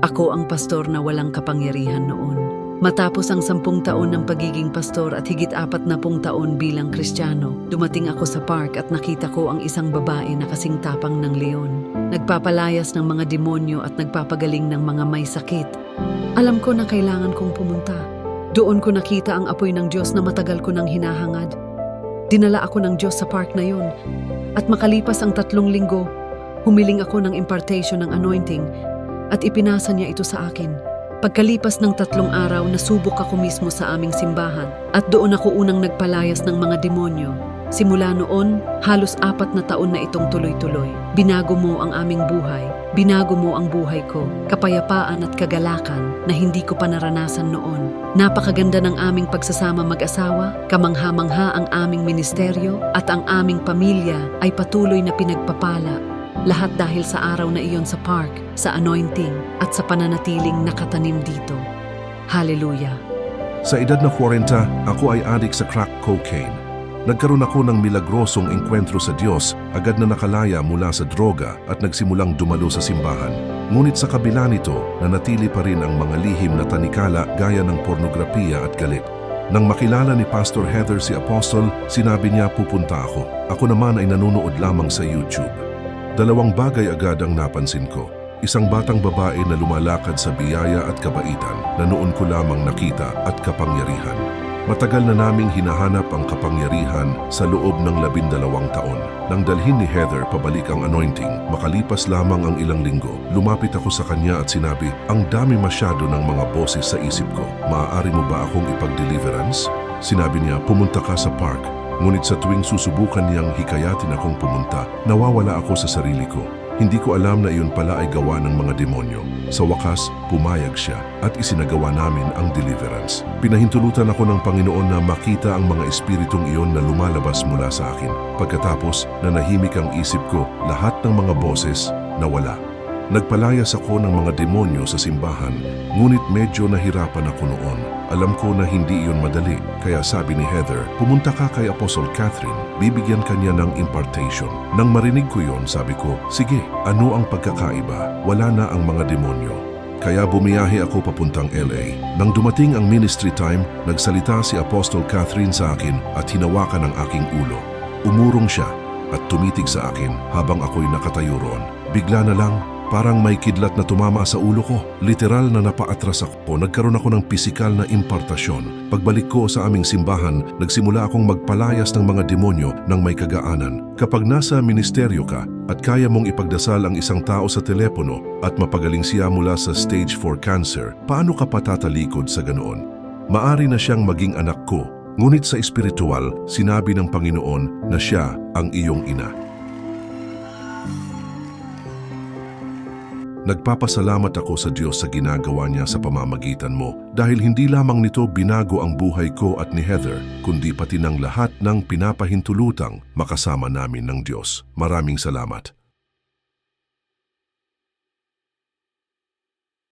Ako ang pastor na walang kapangyarihan noon. Matapos ang sampung taon ng pagiging pastor at higit apat na pung taon bilang kristyano, dumating ako sa park at nakita ko ang isang babae na kasing tapang ng leon. Nagpapalayas ng mga demonyo at nagpapagaling ng mga may sakit. Alam ko na kailangan kong pumunta. Doon ko nakita ang apoy ng Diyos na matagal ko nang hinahangad. Dinala ako ng Diyos sa park na yun. At makalipas ang tatlong linggo, humiling ako ng impartation ng anointing at ipinasa niya ito sa akin. Pagkalipas ng tatlong araw, nasubok ako mismo sa aming simbahan at doon ako unang nagpalayas ng mga demonyo. Simula noon, halos apat na taon na itong tuloy-tuloy. Binago mo ang aming buhay. Binago mo ang buhay ko. Kapayapaan at kagalakan na hindi ko pa naranasan noon. Napakaganda ng aming pagsasama mag-asawa, kamangha-mangha ang aming ministeryo at ang aming pamilya ay patuloy na pinagpapala lahat dahil sa araw na iyon sa park, sa anointing, at sa pananatiling nakatanim dito. Hallelujah! Sa edad na 40, ako ay adik sa crack cocaine. Nagkaroon ako ng milagrosong engkwentro sa Diyos, agad na nakalaya mula sa droga at nagsimulang dumalo sa simbahan. Ngunit sa kabila nito, nanatili pa rin ang mga lihim na tanikala gaya ng pornografiya at galit. Nang makilala ni Pastor Heather si Apostle, sinabi niya pupunta ako. Ako naman ay nanonood lamang sa YouTube. Dalawang bagay agad ang napansin ko. Isang batang babae na lumalakad sa biyaya at kabaitan na noon ko lamang nakita at kapangyarihan. Matagal na naming hinahanap ang kapangyarihan sa loob ng labindalawang taon. Nang dalhin ni Heather pabalik ang anointing, makalipas lamang ang ilang linggo, lumapit ako sa kanya at sinabi, ang dami masyado ng mga boses sa isip ko. Maaari mo ba akong ipag-deliverance? Sinabi niya, pumunta ka sa park. Ngunit sa tuwing susubukan niyang hikayatin akong pumunta, nawawala ako sa sarili ko. Hindi ko alam na iyon pala ay gawa ng mga demonyo. Sa wakas, pumayag siya at isinagawa namin ang deliverance. Pinahintulutan ako ng Panginoon na makita ang mga espiritong iyon na lumalabas mula sa akin. Pagkatapos, nanahimik ang isip ko, lahat ng mga boses nawala. Nagpalayas ako ng mga demonyo sa simbahan, ngunit medyo nahirapan ako noon. Alam ko na hindi iyon madali, kaya sabi ni Heather, pumunta ka kay Apostle Catherine, bibigyan kanya ng impartation. Nang marinig ko yon, sabi ko, sige, ano ang pagkakaiba? Wala na ang mga demonyo. Kaya bumiyahe ako papuntang LA. Nang dumating ang ministry time, nagsalita si Apostle Catherine sa akin at hinawakan ang aking ulo. Umurong siya at tumitig sa akin habang ako'y nakatayo roon. Bigla na lang, parang may kidlat na tumama sa ulo ko. Literal na napaatras ako. Nagkaroon ako ng pisikal na impartasyon. Pagbalik ko sa aming simbahan, nagsimula akong magpalayas ng mga demonyo ng may kagaanan. Kapag nasa ministeryo ka at kaya mong ipagdasal ang isang tao sa telepono at mapagaling siya mula sa stage 4 cancer, paano ka patatalikod sa ganoon? Maari na siyang maging anak ko, ngunit sa espiritual, sinabi ng Panginoon na siya ang iyong ina. Nagpapasalamat ako sa Diyos sa ginagawa niya sa pamamagitan mo dahil hindi lamang nito binago ang buhay ko at ni Heather, kundi pati ng lahat ng pinapahintulutang makasama namin ng Diyos. Maraming salamat.